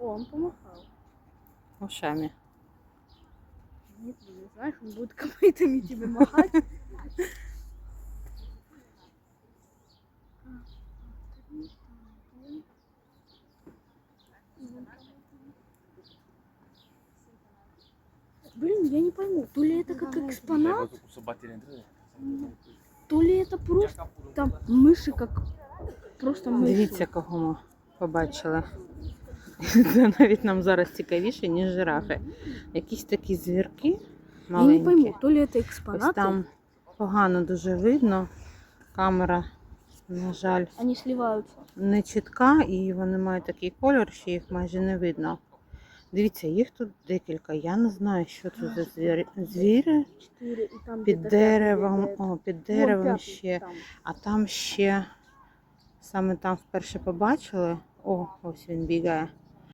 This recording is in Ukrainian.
О, он помахал. Ушами. Нет, ты не знаешь, он будет копытами тебе махать. Блин, я не пойму, то ли это как экспонат, то ли это просто там мыши, как просто мыши. Дивіться, кого ми побачили. Це навіть нам зараз цікавіше, ніж жирафи. Якісь такі звірки Я не маленькі. пойму, то ли это Ось экспонаты, там погано дуже видно. Камера, на жаль, они сливаются. не чітка і вони мають такий кольор, що їх майже не видно. Дивіться, їх тут декілька. Я не знаю, що це за звірі. Звірі Четыре, и там під где-то пятый деревом, бегает. о, під Вон деревом пятый ще. там. А там ще саме там вперше побачили. О, ось він бігає.